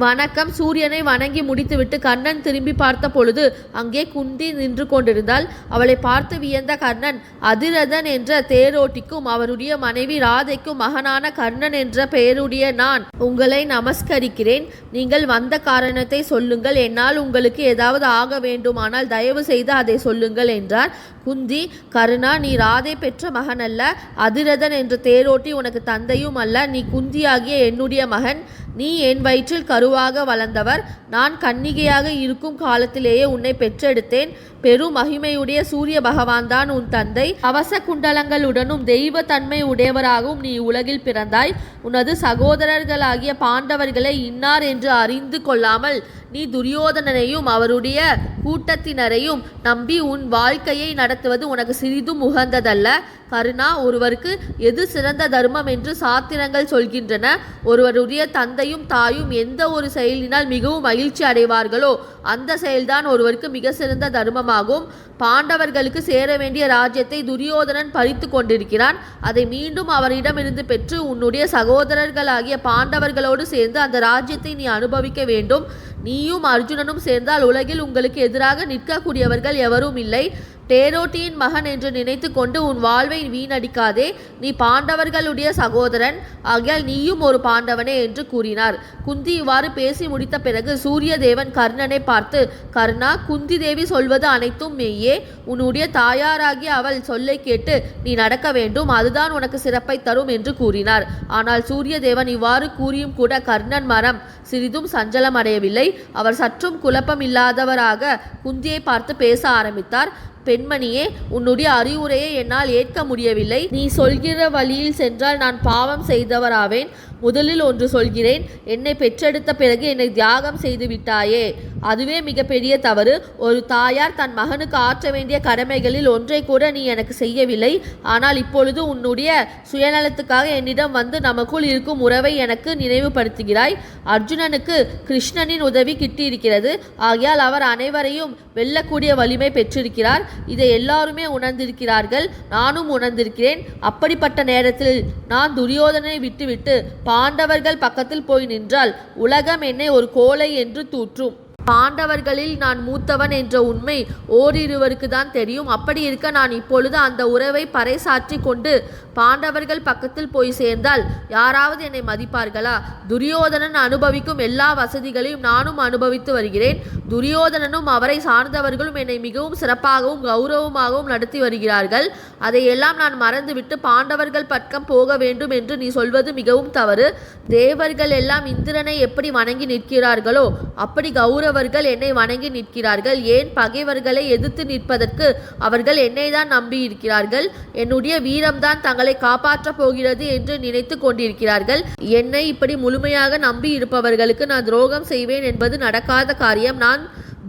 வணக்கம். சூரியனை வணங்கி முடித்துவிட்டு கர்ணன் திரும்பி பார்த்த பொழுது அங்கே குந்தி நின்று கொண்டிருந்தாள். அவளை பார்த்து வியந்த கர்ணன் அதிரதன் என்ற தேரோட்டிக்கும் அவருடைய மனைவி ராதைக்கும் மகனான கர்ணன் என்ற பெயருடைய நான் உங்களை நமஸ்கரிக்கிறேன். நீங்கள் வந்த காரணத்தை சொல்லுங்கள். என்னால் உங்களுக்கு ஏதாவது ஆக வேண்டுமானால் தயவு செய்து அதை சொல்லுங்கள் என்றார். குந்தி கருணா நீ ராதை பெற்ற மகன் அல்ல. அதிரதன் என்ற தேரோட்டி உனக்கு தந்தையும் அல்ல. நீ குந்தியாகிய என்னுடைய மகன். நீ என் வயிற்றில் கருவாக வளர்ந்தவர். நான் கன்னிகையாக இருக்கும் காலத்திலேயே உன்னை பெற்றெடுத்தேன். பெரும் மகிமையுடைய சூரிய பகவான் தான் உன் தந்தை. அவச குண்டலங்களுடனும் தெய்வ தன்மை உடையவராகவும் நீ உலகில் பிறந்தாய். உனது சகோதரர்களாகிய பாண்டவர்களை இன்னார் என்று அறிந்து கொள்ளாமல் நீ துரியோதனனையும் அவருடைய கூட்டத்தினரையும் நம்பி உன் வாழ்க்கையை நடத்துவது உனக்கு சிறிதும் உகந்ததல்ல. கருணா ஒருவருக்கு எது சிறந்த தர்மம் என்று சாத்திரங்கள் சொல்கின்றன. ஒருவருடைய தந்தையும் தாயும் எந்த ஒரு செயலினால் மிகவும் மகிழ்ச்சி அடைவார்களோ அந்த செயல்தான் ஒருவருக்கு மிக சிறந்த தர்மமாகும். பாண்டவர்களுக்கு சேர வேண்டிய ராஜ்யத்தை துரியோதனன் பறித்து கொண்டிருக்கிறான். அதை மீண்டும் அவரிடமிருந்து பெற்று உன்னுடைய சகோதரர்களாகிய பாண்டவர்களோடு சேர்ந்து அந்த ராஜ்யத்தை நீ அனுபவிக்க வேண்டும். நீயும் அர்ஜுனனும் சேர்ந்தால் உலகில் உங்களுக்கு எதிராக நிற்கக்கூடியவர்கள் எவரும் இல்லை. டேரோட்டியின் மகன் என்று நினைத்து கொண்டு உன் வாழ்வை வீணடிக்காதே. நீ பாண்டவர்களுடைய சகோதரன். ஆகியால் நீயும் ஒரு பாண்டவனே என்று கூறினார். குந்தி இவ்வாறு பேசி முடித்த பிறகு சூரிய தேவன் கர்ணனை பார்த்து கர்ணா குந்தி தேவி சொல்வது அனைத்தும் மெய்யே. உன்னுடைய தாயாராகிய அவள் சொல்லை கேட்டு நீ நடக்க வேண்டும். அதுதான் உனக்கு சிறப்பை தரும் என்று கூறினார். ஆனால் சூரிய தேவன் இவ்வாறு கூறியும் கூட கர்ணன் மரம் சிறிதும் சஞ்சலம் அடையவில்லை அவர் சற்றும் குழப்பம் இல்லாதவராக குந்தியை பார்த்து பேச ஆரம்பித்தார். பெண்மணியே உன்னுடைய அறிவுரையை என்னால் ஏற்க முடியவில்லை. நீ சொல்கிற வழியில் சென்றால் நான் பாவம் செய்தவராவேன். முதலில் ஒன்று சொல்கிறேன் என்னை பெற்றெடுத்த பிறகு என்னை தியாகம் செய்து விட்டாயே. அதுவே மிகப்பெரிய தவறு. ஒரு தாயார் தன் மகனுக்கு ஆற்ற வேண்டிய கடமைகளில் ஒன்றை கூட நீ எனக்கு செய்யவில்லை. ஆனால் இப்பொழுது உன்னுடைய சுயநலத்துக்காக என்னிடம் வந்து நமக்குள் இருக்கும் உறவை எனக்கு நினைவுபடுத்துகிறாய். அர்ஜுனனுக்கு கிருஷ்ணனின் உதவி கிட்டியிருக்கிறது. ஆகையால் அவர் அனைவரையும் வெல்லக்கூடிய வலிமை பெற்றிருக்கிறார். இதை எல்லாருமே உணர்ந்திருக்கிறார்கள். நானும் உணர்ந்திருக்கிறேன். அப்படிப்பட்ட நேரத்தில் நான் துரியோதனை விட்டுவிட்டு பாண்டவர்கள் பக்கத்தில் போய் நின்றால் உலகம் என்னை ஒரு கோழை என்று தூற்றும். பாண்டவர்களில் நான் மூத்தவன் என்ற உண்மை ஓரிருவருக்கு தான் தெரியும். அப்படி இருக்க நான் இப்பொழுது அந்த உறவை பறைசாற்றி கொண்டு பாண்டவர்கள் பக்கத்தில் போய் சேர்ந்தால் யாராவது என்னை மதிப்பார்களா? துரியோதனன் அனுபவிக்கும் எல்லா வசதிகளையும் நானும் அனுபவித்து வருகிறேன். துரியோதனனும் அவரை சார்ந்தவர்களும் என்னை மிகவும் சிறப்பாகவும் கௌரவமாகவும் நடத்தி வருகிறார்கள். அதையெல்லாம் நான் மறந்துவிட்டு பாண்டவர்கள் பக்கம் போக வேண்டும் என்று நீ சொல்வது மிகவும் தவறு. தேவர்கள் எல்லாம் இந்திரனை எப்படி வணங்கி நிற்கிறார்களோ அப்படி கௌரவ கௌரவர்கள் என்னை வணங்கி நிற்கிறார்கள். ஏன் பகைவர்களை எதிர்த்து நிற்பதற்கு அவர்கள் என்னை தான் நம்பி இருக்கிறார்கள் என்னுடைய வீரம்தான் தங்களை காப்பாற்றப் போகிறது என்று நினைத்து கொண்டிருக்கிறார்கள். என்னை இப்படி முழுமையாக நம்பி இருப்பவர்களுக்கு நான் துரோகம் செய்வேன் என்பது நடக்காத காரியம். நான்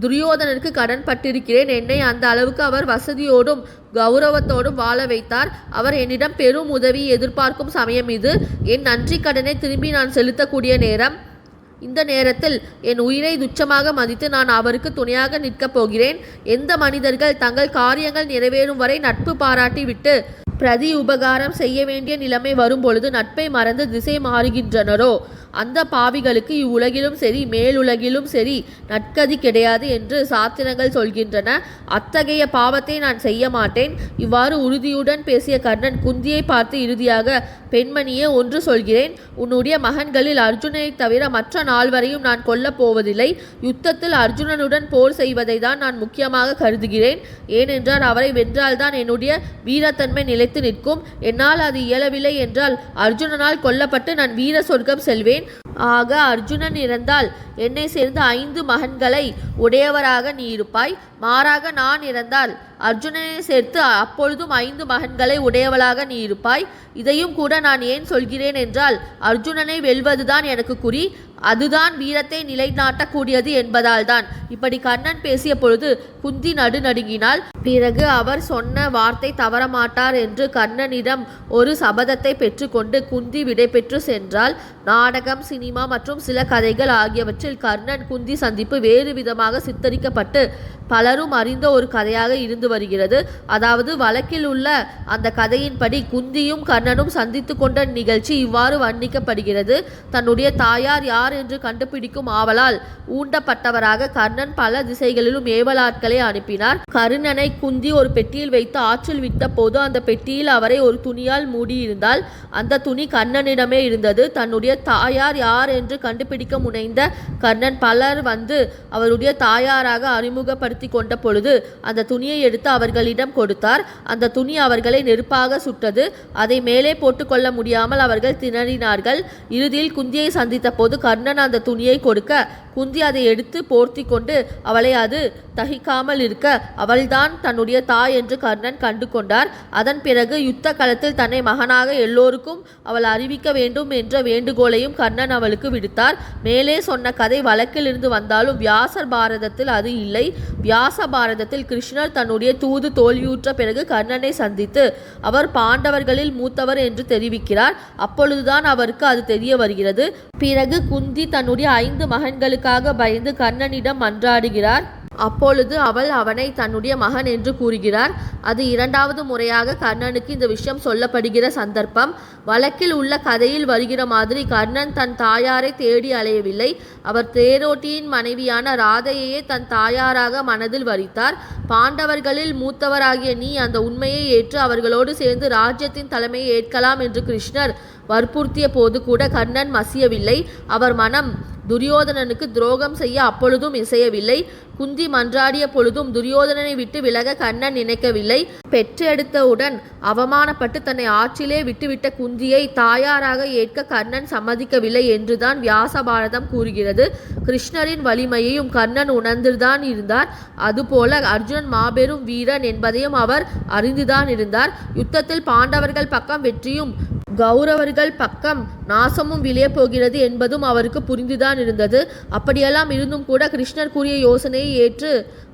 துரியோதனனுக்கு கடன் பட்டிருக்கிறேன். என்னை அந்த அளவுக்கு அவர் வசதியோடும் கௌரவத்தோடும் வாழ வைத்தார். அவர் என்னிடம் பெரும் உதவி எதிர்பார்க்கும் சமயம் இது. என் நன்றி கடனை திரும்பி நான் செலுத்தக்கூடிய நேரம் இந்த நேரத்தில் என் உயிரை துச்சமாக மதித்து நான் அவருக்கு துணையாக நிற்கப் போகிறேன். எந்த மனிதர்கள் தங்கள் காரியங்கள் நிறைவேறும் வரை நட்பு பாராட்டிவிட்டு பிரதி உபகாரம் செய்ய வேண்டிய நிலைமை வரும்பொழுது நட்பை மறந்து திசை மாறுகின்றனரோ? அந்த பாவிகளுக்கு இவ்வுலகிலும் சரி மேலுலகிலும் சரி நற்கதி கிடையாது என்று சாத்திரங்கள் சொல்கின்றன. அத்தகைய பாவத்தை நான் செய்ய மாட்டேன். இவ்வாறு உறுதியுடன் பேசிய கர்ணன் குந்தியை பார்த்து இறுதியாக பெண்மணியே ஒன்று சொல்கிறேன். உன்னுடைய மகன்களில் அர்ஜுனனை தவிர மற்ற நால்வரையும் நான் கொல்லப் போவதில்லை. யுத்தத்தில் அர்ஜுனனுடன் போர் செய்வதை தான் நான் முக்கியமாக கருதுகிறேன். ஏனென்றால் அவரை வென்றால்தான் என்னுடைய வீரத்தன்மை நிலைத்து நிற்கும். என்னால் அது இயலவில்லை என்றால் அர்ஜுனனால் கொல்லப்பட்டு நான் வீர சொர்க்கம் செல்வேன். ஆக அர்ஜுனன் இறந்தால் என்னை சேர்ந்த ஐந்து மகன்களை உடையவராக நீ இருப்பாய். மாறாக நான் இறந்தால் அர்ஜுனனை சேர்த்து அப்பொழுதும் ஐந்து மகன்களை உடையவளாக நீ இருப்பாய். இதையும் கூட நான் ஏன் சொல்கிறேன் என்றால் அர்ஜுனனை வெல்வதுதான் எனக்கு குறி. அதுதான் வீரத்தை நிலைநாட்டக்கூடியது என்பதால்தான். இப்படி கண்ணன் பேசிய பொழுது குந்தி நடுநடுங்கினாள். பிறகு அவர் சொன்ன வார்த்தை தவறமாட்டார் என்று கண்ணனிடம் ஒரு சபதத்தை பெற்றுக்கொண்டு குந்தி விடைபெற்று சென்றால் நாடகம் சினிமா மற்றும் சில கதைகள் ஆகியவற்றில் கர்ணன் குந்தி சந்திப்பு வேறு விதமாக சித்தரிக்கப்பட்டு பலரும் அறிந்த ஒரு கதையாக இருந்து வருகிறது. அதாவது வழக்கில் உள்ள அந்த கதையின்படி குந்தியும் கர்ணனும் சந்தித்து கொண்ட நிகழ்ச்சி இவ்வாறு வர்ணிக்கப்படுகிறது. தன்னுடைய தாயார் யார் என்று கண்டுபிடிக்கும் ஆவலால் ஊண்டப்பட்டவராக கர்ணன் பல திசைகளிலும் ஏவலாட்களை அனுப்பினார். கருணனை குந்தி ஒரு பெட்டியில் வைத்து ஆற்றில் விட்ட போது அந்த பெட்டியில் அவரை ஒரு துணியால் மூடியிருந்தால் அந்த துணி கர்ணனிடமே இருந்தது. தன்னுடைய தாயார் யார் என்று கண்டுபிடிக்க முனைந்த கர்ணன் பலர் வந்து அவருடைய தாயாராக அறிமுகப்படுத்தி கொண்ட பொழுது அந்த துணியை எடுத்து அவர்களிடம் கொடுத்தார். அந்த துணி அவர்களை நெருப்பாக சுட்டது. அதை மேலே போட்டுக்கொள்ள முடியாமல் அவர்கள் திணறினார்கள். இறுதியில் குந்தியை சந்தித்த போது கர்ணன் அந்த துணியை கொடுக்க குந்தி அதை எடுத்து போர்த்தி கொண்டு அவளை அது தகிக்காமல் இருக்க அவள்தான் தன்னுடைய தாய் என்று கர்ணன் கண்டு கொண்டார் அதன் பிறகு யுத்த களத்தில் தன்னை மகனாக எல்லோருக்கும் அவள் அறிவிக்க வேண்டும் என்ற வேண்டுகோளையும் கர்ணன் அவளுக்கு விடுத்தார். மேலே சொன்ன கதை வழக்கில் இருந்து வந்தாலும் வியாசர் பாரதத்தில் அது இல்லை. வியாச பாரதத்தில் கிருஷ்ணர் தன்னுடைய தூது தோல்வியுற்ற பிறகு கர்ணனை சந்தித்து அவர் பாண்டவர்களில் மூத்தவர் என்று தெரிவிக்கிறார். அப்பொழுதுதான் அவருக்கு அது தெரிய வருகிறது. பிறகு குந்தி தன்னுடைய ஐந்து மகன்களுக்கு மகன்களுக்காக பயந்து கர்ணனிடம் மன்றாடுகிறார் அப்பொழுது அவள் அவனை தன்னுடைய மகன் என்று கூறுகிறார். அது இரண்டாவது முறையாக கர்ணனுக்கு இந்த விஷயம் சொல்லப்படுகிற சந்தர்ப்பம். வழக்கில் உள்ள கதையில் வருகிற மாதிரி கர்ணன் தன் தாயாரை தேடி அலையவில்லை. அவர் தேரோட்டியின் மனைவியான ராதையையே தன் தாயாராக மனதில் வரித்தார். பாண்டவர்களில் மூத்தவராகிய நீ அந்த உண்மையை ஏற்று அவர்களோடு சேர்ந்து ராஜ்யத்தின் தலைமையை ஏற்கலாம் என்று கிருஷ்ணர் வற்புறுத்திய போது கூட கர்ணன் மசியவில்லை. அவர் மனம் துரியோதனனுக்கு துரோகம் செய்ய அப்பொழுதும் இசையவில்லை. குந்தி மன்றாடிய பொழுதும் துரியோதனனை விட்டு விலக கண்ணன் நினைக்கவில்லை. பெற்றெடுத்தவுடன் அவமானப்பட்டு தன்னை ஆற்றிலே விட்டுவிட்ட குந்தியை தாயாராக ஏற்க கர்ணன் சம்மதிக்கவில்லை என்றுதான் வியாச பாரதம் கூறுகிறது. கிருஷ்ணரின் வலிமையையும் கர்ணன் உணர்ந்துதான் இருந்தார். அதுபோல அர்ஜுனன் மாபெரும் வீரன் என்பதையும் அவர் அறிந்துதான் இருந்தார். யுத்தத்தில் பாண்டவர்கள் பக்கம் வெற்றியும் கௌரவர்கள் பக்கம் நாசமும் விளைய போகிறது என்பதும் அவருக்கு புரிந்துதான் இருந்தது. அப்படியெல்லாம் இருந்தும் கூட கிருஷ்ணர் கூறிய யோசனையை ஏற்று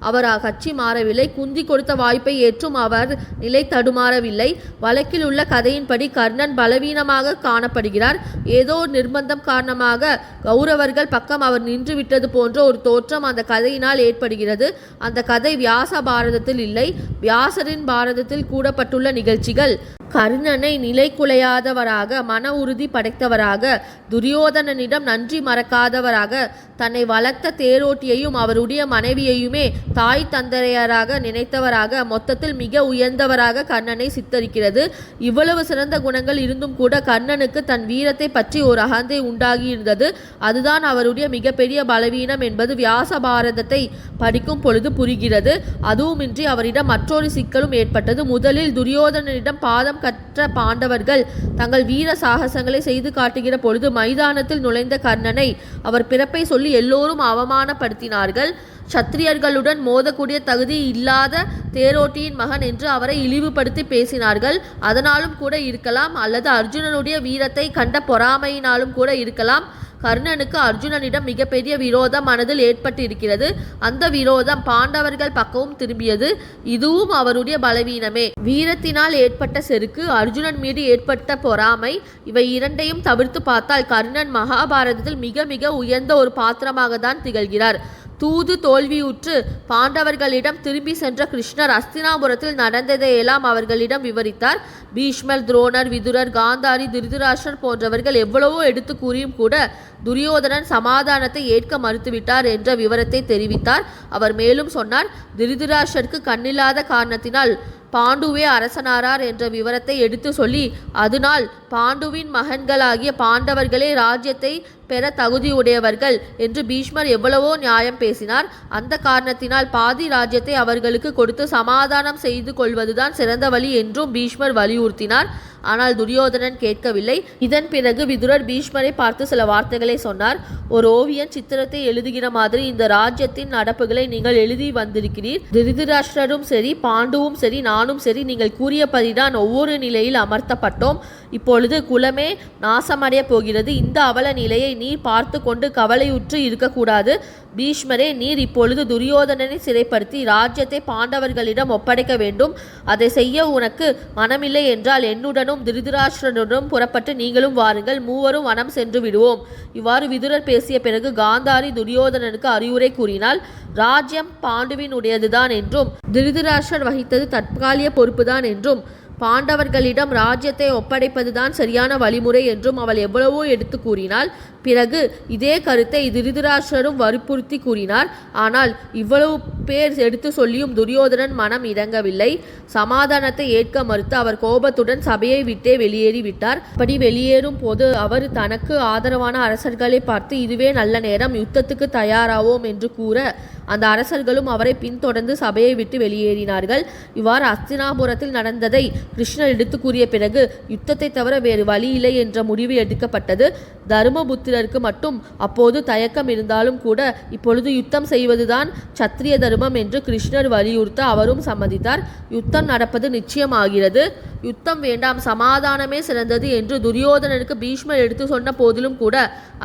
அவர் அக்கட்சி மாறவில்லை. குந்தி கொடுத்த வாய்ப்பை ஏற்றும் அவர் நிலை தடுமாறவில்லை. வழக்கில் உள்ள கதையின்படி கர்ணன் பலவீனமாக காணப்படுகிறார். ஏதோ ஒரு நிர்பந்தம் காரணமாக கௌரவர்கள் பக்கம் அவர் நின்று விட்டது போன்ற ஒரு தோற்றம் அந்த கதையினால் ஏற்படுகிறது. அந்த கதை வியாச பாரதத்தில் இல்லை. வியாசரின் பாரதத்தில் கூடப்பட்டுள்ள நிகழ்ச்சிகள் கர்ணனை நிலைகுலையாதவராக மன உறுதி படைத்தவராக துரியோதனனிடம் நன்றி மறக்காதவராக தன்னை வளர்த்த தேரோட்டியையும் அவருடைய மனைவியையுமே தாய் தந்தையராக நினைத்தவராக மொத்தத்தில் மிக உயர்ந்தவராக கர்ணனை சித்தரிக்கிறது. இவ்வளவு சிறந்த குணங்கள் இருந்தும் கூட கர்ணனுக்கு தன் வீரத்தை பற்றி ஒரு அகந்தை உண்டாகியிருந்தது. அதுதான் அவருடைய மிகப்பெரிய பலவீனம் என்பது வியாச பாரதத்தை படிக்கும் பொழுது புரிகிறது. அதுவுமின்றி அவரிடம் மற்றொரு சிக்கலும் ஏற்பட்டது. முதலில் துரியோதனனிடம் பாதம் கற்ற பாண்டவர்கள் தங்கள் வீர சாகசங்களை செய்து காட்டுகிற பொழுது மைதானத்தில் நுழைந்த கர்ணனை அவர் பிறப்பை சொல்லி எல்லோரும் அவமானப்படுத்தினார்கள். சத்திரியர்களுடன் மோதக்கூடிய தகுதி இல்லாத தேரோட்டியின் மகன் என்று அவரை இழிவுபடுத்தி பேசினார்கள். அதனாலும் கூட இருக்கலாம் அல்லது அர்ஜுனனுடைய வீரத்தை கண்ட பொறாமையினாலும் கூட இருக்கலாம். கர்ணனுக்கு அர்ஜுனனிடம் மிகப்பெரிய விரோதம் மனதில் ஏற்பட்டிருக்கிறது. அந்த விரோதம் பாண்டவர்கள் பக்கமும் திரும்பியது. இதுவும் அவருடைய பலவீனமே. வீரத்தினால் ஏற்பட்ட செருக்கு அர்ஜுனன் மீது ஏற்பட்ட பொறாமை இவை இரண்டையும் தவிர்த்து பார்த்தால் கர்ணன் மகாபாரதத்தில் மிக மிக உயர்ந்த ஒரு பாத்திரமாக தான் திகழ்கிறார். தூது தோல்வியுற்று பாண்டவர்களிடம் திரும்பி சென்ற கிருஷ்ணர் அஸ்தினாபுரத்தில் நடந்ததையெல்லாம் அவர்களிடம் விவரித்தார். பீஷ்மர் துரோணர் விதுரர் காந்தாரி திருதராஷ்டர் போன்றவர்கள் எவ்வளவோ எடுத்து கூறியும் கூட துரியோதனன் சமாதானத்தை ஏற்க மறுத்துவிட்டார் என்ற விவரத்தை தெரிவித்தார். அவர் மேலும் சொன்னார் திருதிராஷருக்கு கண்ணில்லாத காரணத்தினால் பாண்டுவே அரசனாரார் என்ற விவரத்தை எடுத்து சொல்லி அதனால் பாண்டுவின் மகன்களாகிய பாண்டவர்களே ராஜ்யத்தை பெற தகுதியுடையவர்கள் என்று பீஷ்மர் எவ்வளவோ நியாயம் பேசினார். அந்த காரணத்தினால் பாதி ராஜ்யத்தை அவர்களுக்கு கொடுத்து சமாதானம் செய்து கொள்வதுதான் சிறந்த வழி என்றும் பீஷ்மர் வலியுறுத்தினார். ஆனால் துரியோதனன் கேட்கவில்லை. இதன் பிறகு விதுரர் பீஷ்மரை பார்த்து சில வார்த்தைகளை சொன்னார். ஒரு ஓவியன் சித்திரத்தை எழுதுகிற மாதிரி இந்த ராஜ்யத்தின் நடப்புகளை நீங்கள் எழுதி வந்திருக்கிறீர். திருதராஷ்டரும் சரி பாண்டுவும் சரி நானும் சரி நீங்கள் கூறியபடிதான் ஒவ்வொரு நிலையில் அமர்த்தப்பட்டோம். இப்பொழுது குலமே நாசமடைய போகிறது. இந்த அவல நிலையை நீர் பார்த்து கொண்டு கவலையுற்று இருக்கக்கூடாது. பீஷ்மரே நீர் இப்பொழுது துரியோதனனை சிறைப்படுத்தி ராஜ்யத்தை பாண்டவர்களிடம் ஒப்படைக்க வேண்டும். அதை செய்ய உனக்கு மனமில்லை என்றால் என்னுடனும் திருதராஷ்டனுடனும் புறப்பட்டு நீங்களும் வாருங்கள். மூவரும் வனம் சென்று விடுவோம். இவ்வாறு விதுரர் பேசிய பிறகு காந்தாரி துரியோதனனுக்கு அறிவுரை கூறினால் ராஜ்யம் பாண்டுவினுடையதுதான் என்றும் திருதராஷ்டிரர் வகித்தது தற்காலிக பொறுப்புதான் என்றும் பாண்டவர்களிடம் ராஜ்யத்தை ஒப்படைப்பதுதான் சரியான வழிமுறை என்றும் அவள் எவ்வளவோ எடுத்து கூறினாள். பிறகு இதே கருத்தை திருதராஷ்டிரரும் வற்புறுத்தி கூறினார். ஆனால் இவ்வளவு பேர் எடுத்து சொல்லியும் துரியோதனன் மனம் இறங்கவில்லை. சமாதானத்தை ஏற்க மறுத்து அவர் கோபத்துடன் சபையை விட்டே வெளியேறிவிட்டார். அப்படி வெளியேறும் போது அவர் தனக்கு ஆதரவான அரசர்களை பார்த்து இதுவே நல்ல நேரம் யுத்தத்துக்கு தயாராவோம் என்று கூற அந்த அரசர்களும் அவரை பின்தொடர்ந்து சபையை விட்டு வெளியேறினார்கள். இவ்வாறு அஸ்தினாபுரத்தில் நடந்ததை கிருஷ்ணர் எடுத்து கூறிய பிறகு யுத்தத்தை தவிர வேறு வழி இல்லை என்ற முடிவு எடுக்கப்பட்டது. தருமபுத்திரருக்கு மட்டும் அப்போது தயக்கம் இருந்தாலும் கூட இப்பொழுது யுத்தம் செய்வதுதான் சத்திரிய தர்மம் என்று கிருஷ்ணர் வலியுறுத்த அவரும் சம்மதித்தார். யுத்தம் நடப்பது நிச்சயமாகிறது. யுத்தம் வேண்டாம் சமாதானமே சிறந்தது என்று துரியோதனனுக்கு பீஷ்மர் எடுத்து சொன்ன போதிலும் கூட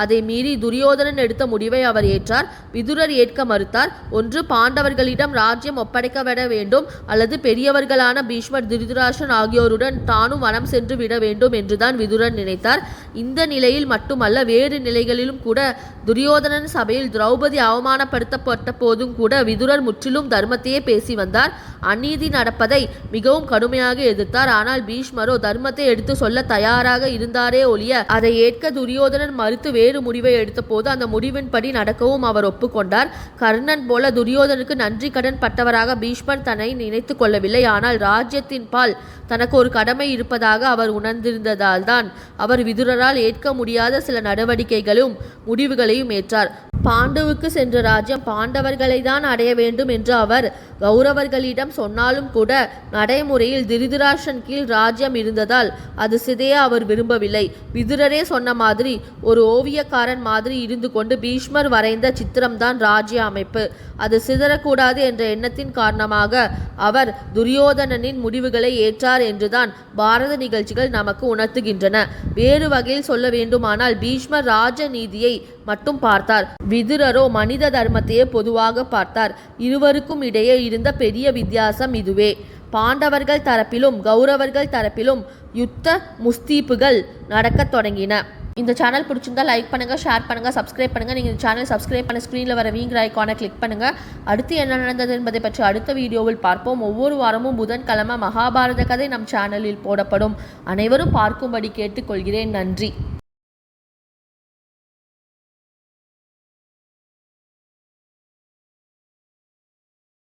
அதை மீறி துரியோதனன் எடுத்த முடிவை அவர் ஏற்றார். விதுரர் ஏற்க மறுத்தார். ஒன்று பாண்டவர்களிடம் ராஜ்யம் ஒப்படைக்கப்பட வேண்டும். அல்லது பெரியவர்களான பீஷ்மர் திருதராஷ்டிரன் ஆகியோருடன் தானும் வனம் சென்று விட வேண்டும் என்றுதான் விதுரன் நினைத்தார். இந்த நிலையில் மட்டும் மட்டுமல்ல வேறு நிலைகளிலும் கூட துரியோதனன் சபையில் திரௌபதி அவமானப்படுத்தப்பட்ட போதும் கூட விதுரர் முற்றிலும் தர்மத்தையே பேசி வந்தார். அநீதி நடப்பதை மிகவும் கடுமையாக எதிர்த்தார். ஆனால் பீஷ்மரோ தர்மத்தை எடுத்து சொல்ல தயாராக இருந்தாரே ஒழிய அதை ஏற்க துரியோதனன் மறுத்து வேறு முடிவை எடுத்தபோது அந்த முடிவின்படி நடக்கவும் அவர் ஒப்புக்கொண்டார். கர்ணன் போல துரியோதனுக்கு நன்றி கடன் பட்டவராக பீஷ்மர் தன்னை நினைத்து கொள்ளவில்லை. ஆனால் ராஜ்யத்தின் பால் தனக்கு ஒரு கடமை இருப்பதாக அவர் உணர்ந்திருந்ததால் தான் அவர் விதுரரால் ஏற்க முடியாத சில நடவடிக்கைகளும் முடிவுகளையும் ஏற்றார். பாண்டுவுக்கு சென்ற ராஜ்யம் பாண்டவர்களை தான் அடைய வேண்டும் என்று அவர் கௌரவர்களிடம் சொன்னாலும் கூட நடைமுறையில் திருதராஷன் கீழ் ராஜ்யம் இருந்ததால் அது சிதைய அவர் விரும்பவில்லை. விதுரரே சொன்ன மாதிரி ஒரு ஓவியக்காரன் மாதிரி இருந்து கொண்டு பீஷ்மர் வரைந்த சித்திரம்தான் ராஜ்ய அமைப்பு. அது சிதறக்கூடாது என்ற எண்ணத்தின் காரணமாக அவர் துரியோதனனின் முடிவுகளை ஏற்றார் என்றுதான் பாரத நிகழ்ச்சிகள் நமக்கு உணர்த்துகின்றன. வேறு வகையில் சொல்ல வேண்டுமானால் பீஷ்மர் ராஜநீதியை மட்டும் பார்த்தார். விதுரரோ மனித தர்மத்தையே பொதுவாக பார்த்தார். இருவருக்கும் இடையே இருந்த பெரிய வித்தியாசம் இதுவே. பாண்டவர்கள் தரப்பிலும் கௌரவர்கள் தரப்பிலும் யுத்த முஸ்தீப்புகள் நடக்கத் தொடங்கின. இந்த சேனல் பிடிச்சிருந்தா லைக் பண்ணுங்கள் ஷேர் பண்ணுங்கள் சப்ஸ்கிரைப் பண்ணுங்கள் நீங்கள் இந்த சேனல் சப்ஸ்கிரைப் பண்ண ஸ்க்ரீனில் வர வீங்கிற ஐக்கானை கிளிக் பண்ணுங்கள் அடுத்து என்ன நடந்தது என்பதை பற்றி அடுத்த வீடியோவில் பார்ப்போம். ஒவ்வொரு வாரமும் புதன்கிழமை மகாபாரத கதை நம் சேனலில் போடப்படும். அனைவரும் பார்க்கும்படி கேட்டுக்கொள்கிறேன். நன்றி.